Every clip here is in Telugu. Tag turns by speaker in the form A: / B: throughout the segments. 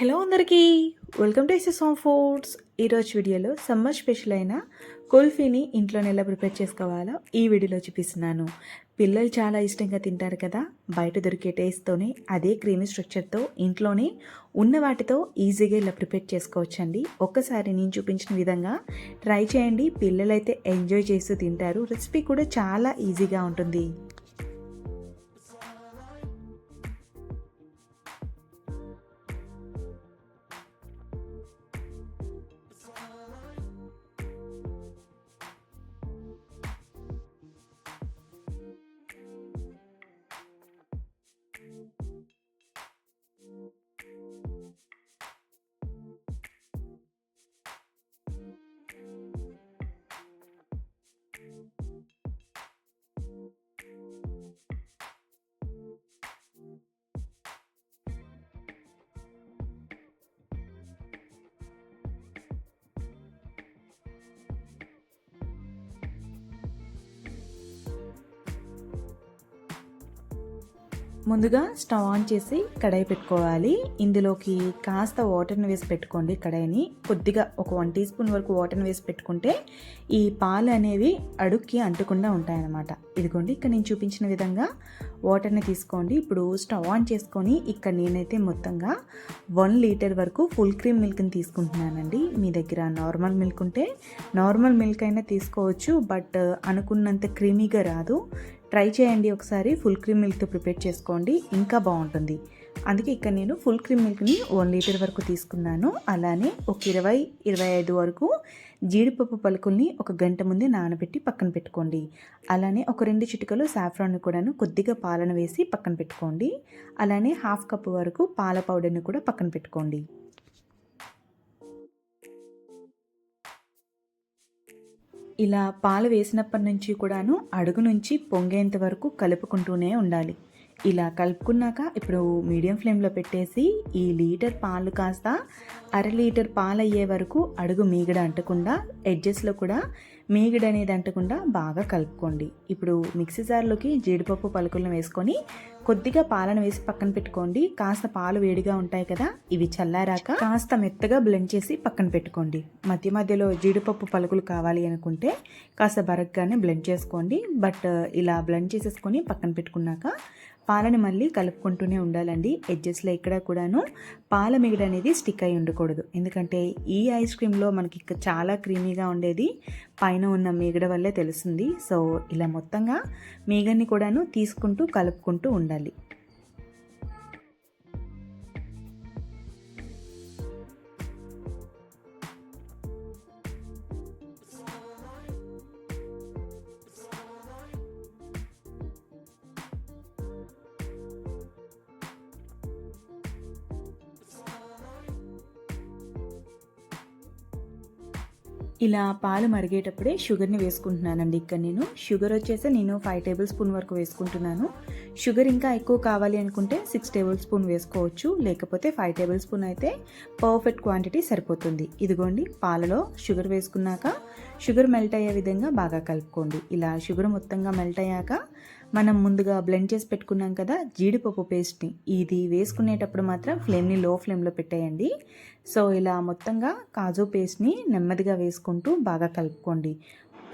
A: హలో అందరికీ. Welcome to SS home foods ఈరోజు వీడియోలో సమ్మర్ స్పెషల్ అయిన కుల్ఫీని ఇంట్లోనే ఎలా ప్రిపేర్ చేసుకోవాలో ఈ వీడియోలో చూపిస్తున్నాను. పిల్లలు చాలా ఇష్టంగా తింటారు కదా బయట దొరికే టేస్ట్తోనే అదే క్రీమీ స్ట్రక్చర్తో ఇంట్లోనే ఉన్న వాటితో ఈజీగా ఇలా ప్రిపేర్ చేసుకోవచ్చండి. ఒక్కసారి నేను చూపించిన విధంగా ట్రై చేయండి. పిల్లలైతే ఎంజాయ్ చేస్తూ తింటారు. రెసిపీ కూడా చాలా ఈజీగా ఉంటుంది. ముందుగా స్టవ్ ఆన్ చేసి కడాయి పెట్టుకోవాలి. ఇందులోకి కాస్త వాటర్ని వేసి పెట్టుకోండి కడాయిని. కొద్దిగా ఒక వన్ టీ స్పూన్ వరకు వాటర్ని వేసి పెట్టుకుంటే ఈ పాలు అనేవి అడుక్కి అంటకుండా ఉంటాయన్నమాట. ఇదిగోండి ఇక్కడ నేను చూపించిన విధంగా వాటర్ని తీసుకోండి. ఇప్పుడు స్టవ్ ఆన్ చేసుకొని ఇక్కడ నేనైతే మొత్తంగా వన్ లీటర్ వరకు ఫుల్ క్రీమ్ మిల్క్ని తీసుకుంటున్నానండి. మీ దగ్గర నార్మల్ మిల్క్ ఉంటే నార్మల్ మిల్క్ అయినా తీసుకోవచ్చు. బట్ అనుకున్నంత క్రీమీగా రాదు. ట్రై చేయండి ఒకసారి. ఫుల్ క్రీమ్ మిల్క్తో ప్రిపేర్ చేసుకోండి. ఇంకా బాగుంటుంది. అందుకే ఇక్కడ నేను ఫుల్ క్రీమ్ మిల్క్ని వన్ లీటర్ వరకు తీసుకున్నాను. అలానే ఒక ఇరవై ఇరవై ఐదు వరకు జీడిపప్పు పలుకుల్ని ఒక గంట ముందే నానబెట్టి పక్కన పెట్టుకోండి. అలానే ఒక రెండు చిటికలు సాఫ్రాన్ని కూడాను కొద్దిగా పాలను వేసి పక్కన పెట్టుకోండి. అలానే హాఫ్ కప్ వరకు పాల పౌడర్ని కూడా పక్కన పెట్టుకోండి. ఇలా పాలు వేసినప్పటి నుంచి కూడాను అడుగు నుంచి పొంగేంత వరకు కలుపుకుంటూనే ఉండాలి. ఇలా కలుపుకున్నాక ఇప్పుడు మీడియం ఫ్లేమ్లో పెట్టేసి ఈ లీటర్ పాలు కాస్త అర లీటర్ పాలు అయ్యే వరకు అడుగు మీగడ అంటకుండా ఎడ్జెస్లో కూడా మీగడ అనేది అంటకుండా బాగా కలుపుకోండి. ఇప్పుడు మిక్సీ జార్లోకి జీడిపప్పు పలుకులను వేసుకొని కొద్దిగా పాలను వేసి పక్కన పెట్టుకోండి. కాస్త పాలు వేడిగా ఉంటాయి కదా ఇవి చల్లారాక కాస్త మెత్తగా బ్లెండ్ చేసి పక్కన పెట్టుకోండి. మధ్య మధ్యలో జీడిపప్పు పలుకులు కావాలి అనుకుంటే కాస్త బరగ్గానే బ్లెండ్ చేసుకోండి. బట్ ఇలా బ్లెండ్ చేసేసుకొని పక్కన పెట్టుకున్నాక పాలని మళ్ళీ కలుపుకుంటూనే ఉండాలండి. ఎడ్జెస్లో ఇక్కడ కూడాను పాల మిగడ అనేది స్టిక్ అయి ఉండకూడదు. ఎందుకంటే ఈ ఐస్ క్రీమ్లో మనకి చాలా క్రీమీగా ఉండేది. పైన ఉన్న మీగడ వల్లే తెలుస్తుంది. సో ఇలా మొత్తంగా మీగడ్ని కూడాను తీసుకుంటూ కలుపుకుంటూ ఉండాలి. ఇలా పాలు మరిగేటప్పుడే షుగర్ని వేసుకుంటున్నానండి. ఇక్కడ నేను షుగర్ వచ్చేసి నేను ఫైవ్ టేబుల్ స్పూన్ వరకు వేసుకుంటున్నాను. షుగర్ ఇంకా ఎక్కువ కావాలి అనుకుంటే సిక్స్ టేబుల్ స్పూన్ వేసుకోవచ్చు. లేకపోతే ఫైవ్ టేబుల్ స్పూన్ అయితే పర్ఫెక్ట్ క్వాంటిటీ సరిపోతుంది. ఇదిగోండి పాలలో షుగర్ వేసుకున్నాక షుగర్ మెల్ట్ అయ్యే విధంగా బాగా కలుపుకోండి. ఇలా షుగర్ మొత్తంగా మెల్ట్ అయ్యాక మనం ముందుగా బ్లెండ్ చేసి పెట్టుకున్నాం కదా జీడిపప్పు పేస్ట్ని ఇది వేసుకునేటప్పుడు మాత్రం ఫ్లేమ్ని లో ఫ్లేమ్లో పెట్టేయండి. సో ఇలా మొత్తంగా కాజు పేస్ట్ని నెమ్మదిగా వేసుకుంటూ బాగా కలుపుకోండి.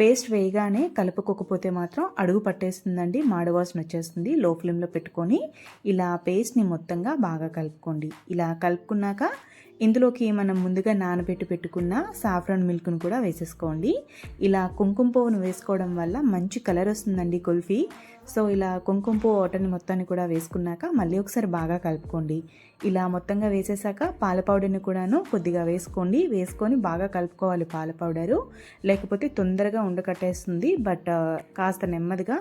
A: పేస్ట్ వేయగానే కలుపుకోకపోతే మాత్రం అడుగు పట్టేస్తుందండి మాడవాసన వచ్చేస్తుంది లో ఫ్లేమ్లో పెట్టుకొని ఇలా పేస్ట్ని మొత్తంగా బాగా కలుపుకోండి. ఇలా కలుపుకున్నాక ఇందులోకి మనం ముందుగా నానబెట్టి పెట్టుకున్న సాఫ్రాన్ మిల్క్ను కూడా వేసేసుకోండి. ఇలా కుంకుమ పువ్వును వేసుకోవడం వల్ల మంచి కలర్ వస్తుందండి కుల్ఫీ. సో ఇలా కుంకుమ పువ్వు వాటర్ని మొత్తాన్ని కూడా వేసుకున్నాక మళ్ళీ ఒకసారి బాగా కలుపుకోండి. ఇలా మొత్తంగా వేసేసాక పాల పౌడర్ని కూడాను కొద్దిగా వేసుకోండి. వేసుకొని బాగా కలుపుకోవాలి పాల పౌడరు. లేకపోతే తొందరగా ఉండకట్టేస్తుంది బట్ కాస్త నెమ్మదిగా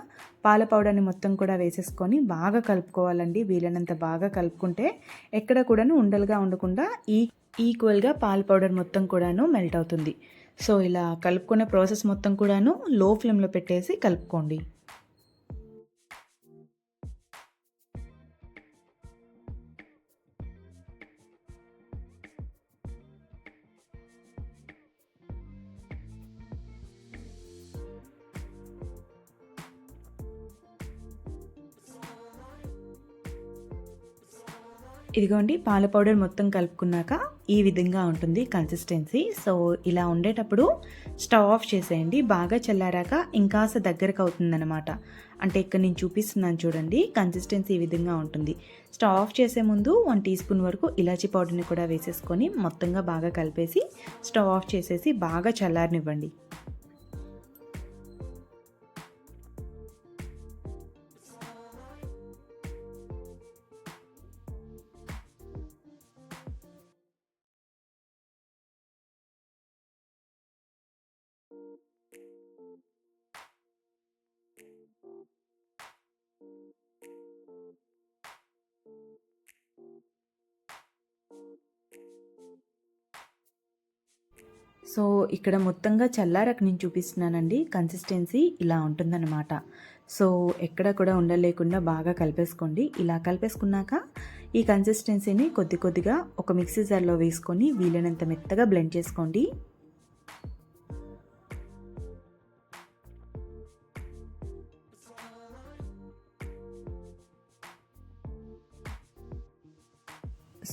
A: పాల పౌడర్ని మొత్తం కూడా వేసేసుకొని బాగా కలుపుకోవాలండి. వీలైనంత బాగా కలుపుకుంటే ఎక్కడ కూడాను ఉండలుగా ఉండకుండా ఈ ఈక్వల్గా పాల పౌడర్ మొత్తం కూడాను మెల్ట్ అవుతుంది. సో ఇలా కలుపుకునే ప్రాసెస్ మొత్తం కూడాను లో ఫ్లేమ్లో పెట్టేసి కలుపుకోండి. ఇదిగోండి పాల పౌడర్ మొత్తం కలుపుకున్నాక ఈ విధంగా ఉంటుంది కన్సిస్టెన్సీ సో ఇలా ఉండేటప్పుడు స్టవ్ ఆఫ్ చేసేయండి. బాగా చల్లారాక ఇంకాస్త దగ్గరకు అవుతుందన్నమాట. అంటే ఇక్కడ నేను చూపిస్తున్నాను చూడండి కన్సిస్టెన్సీ ఈ విధంగా ఉంటుంది. స్టవ్ ఆఫ్ చేసే ముందు వన్ టీ స్పూన్ వరకు ఇలాచీ పౌడర్ని కూడా వేసేసుకొని మొత్తంగా బాగా కలిపేసి స్టవ్ ఆఫ్ చేసేసి బాగా చల్లారనివ్వండి. సో ఇక్కడ మొత్తంగా చల్లారకు నేను చూపిస్తున్నానండి. కన్సిస్టెన్సీ ఇలా ఉంటుందన్నమాట. సో ఎక్కడ కూడా ఉండలేకుండా బాగా కలిపేసుకోండి. ఇలా కలిపేసుకున్నాక ఈ కన్సిస్టెన్సీని కొద్ది కొద్దిగా ఒక మిక్సీ జార్లో వేసుకొని వీలైనంత మెత్తగా బ్లెండ్ చేసుకోండి.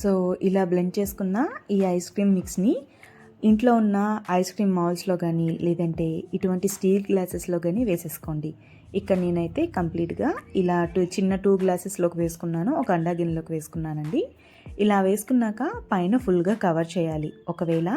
A: సో ఇలా బ్లెండ్ చేసుకున్న ఈ ఐస్ క్రీమ్ మిక్స్ని ఇంట్లో ఉన్న ఐస్ క్రీమ్ మాల్స్లో కానీ లేదంటే ఇటువంటి స్టీల్ గ్లాసెస్లో కానీ వేసేసుకోండి. ఇక్కడ నేనైతే కంప్లీట్గా ఇలా టూ చిన్న టూ గ్లాసెస్లోకి వేసుకున్నాను. ఒక అండా గిన్నెలోకి వేసుకున్నానండి. ఇలా వేసుకున్నాక పైన ఫుల్గా కవర్ చేయాలి. ఒకవేళ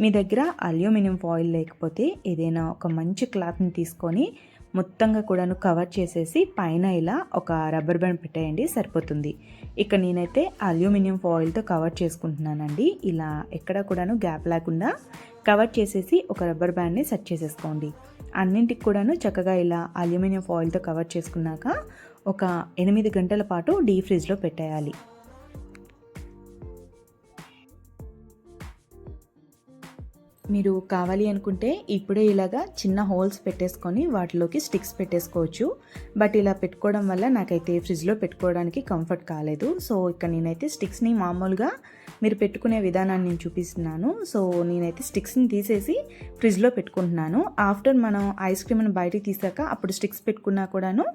A: మీ దగ్గర అల్యూమినియం ఫాయిల్ లేకపోతే ఏదైనా ఒక మంచి క్లాత్ని తీసుకొని మొత్తంగా కూడాను కవర్ చేసేసి పైన ఇలా ఒక రబ్బర్ బ్యాండ్ పెట్టేయండి సరిపోతుంది. ఇక్కడ నేనైతే అల్యూమినియం ఫాయిల్తో కవర్ చేసుకుంటున్నానండి. ఇలా ఎక్కడ కూడాను గ్యాప్ లేకుండా కవర్ చేసేసి ఒక రబ్బర్ బ్యాండ్ని సెట్ చేసేసుకోండి. అన్నింటికి కూడాను చక్కగా ఇలా అల్యూమినియం ఫాయిల్తో కవర్ చేసుకున్నాక ఒక ఎనిమిది గంటల పాటు డీ ఫ్రిడ్జ్లో పెట్టేయాలి. మీరు కావాలి అనుకుంటే ఇప్పుడే ఇలాగా చిన్న హోల్స్ పెట్టేసుకొని వాటిలోకి స్టిక్స్ పెట్టేసుకోవచ్చు. బట్ ఇలా పెట్టుకోవడం వల్ల నాకైతే ఫ్రిడ్జ్లో పెట్టుకోవడానికి కంఫర్ట్ కాలేదు. సో ఇక్కడ నేనైతే స్టిక్స్ని మామూలుగా మీరు పెట్టుకునే విధానాన్ని నేను చూపిస్తున్నాను. సో నేనైతే స్టిక్స్ని తీసేసి ఫ్రిడ్జ్లో పెట్టుకుంటున్నాను. ఆఫ్టర్ మనం ఐస్ క్రీమ్ని బయటికి తీసాక అప్పుడు స్టిక్స్ పెట్టుకున్నా కూడాను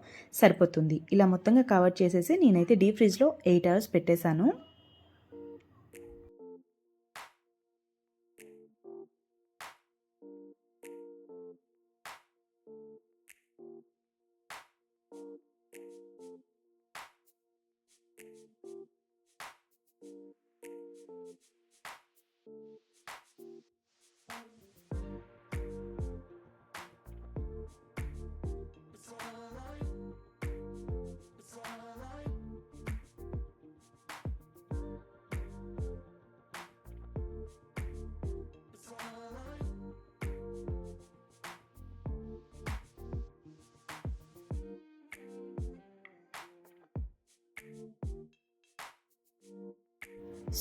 A: సరిపోతుంది. ఇలా మొత్తంగా కవర్ చేసేసి నేనైతే డీప్ ఫ్రిడ్జ్లో ఎయిట్ అవర్స్ పెట్టేశాను.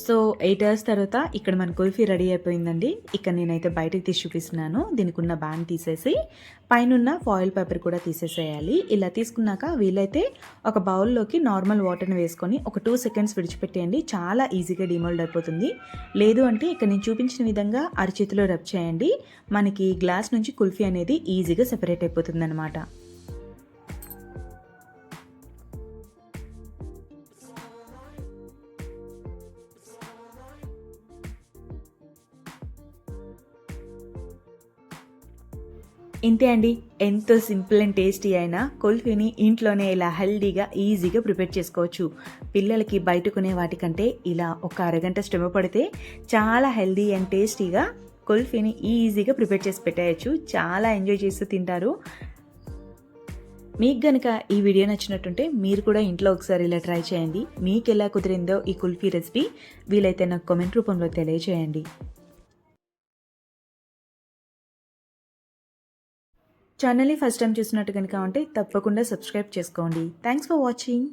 A: సో ఎయిట్ అవర్స్ తర్వాత ఇక్కడ మన కుల్ఫీ రెడీ అయిపోయిందండి. ఇక్కడ నేనైతే బయటకు తీసి చూపిస్తున్నాను. దీనికి ఉన్న బ్యాన్ తీసేసి పైన ఫాయిల్ పేపర్ కూడా తీసేసేయాలి. ఇలా తీసుకున్నాక వీలైతే ఒక బౌల్లోకి నార్మల్ వాటర్ని వేసుకొని ఒక టూ సెకండ్స్ విడిచిపెట్టేయండి. చాలా ఈజీగా డిమోల్డ్ అయిపోతుంది. లేదు అంటే ఇక్కడ నేను చూపించిన విధంగా అరచేతిలో రబ్ చేయండి. మనకి గ్లాస్ నుంచి కుల్ఫీ అనేది ఈజీగా సెపరేట్ అయిపోతుంది ఇంతే అండి. ఎంతో సింపుల్ అండ్ టేస్టీ అయినా కుల్ఫీని ఇంట్లోనే ఇలా హెల్దీగా ఈజీగా ప్రిపేర్ చేసుకోవచ్చు. పిల్లలకి బయట కొనే వాటికంటే ఇలా ఒక అరగంట శ్రమ పడితే చాలా హెల్దీ అండ్ టేస్టీగా కుల్ఫీని ఈజీగా ప్రిపేర్ చేసి పెట్టేయచ్చు. చాలా ఎంజాయ్ చేస్తూ తింటారు. మీకు గనక ఈ వీడియో నచ్చినట్టుంటే మీరు కూడా ఇంట్లో ఒకసారి ఇలా ట్రై చేయండి. మీకు ఎలా కుదిరిందో ఈ కుల్ఫీ రెసిపీ వీలైతే నాకు కామెంట్ రూపంలో తెలియజేయండి ఛానల్ని ఫస్ట్ టైం చూసినట్టు కనుక ఉంటే తప్పకుండా సబ్స్క్రైబ్ చేసుకోండి. Thanks for watching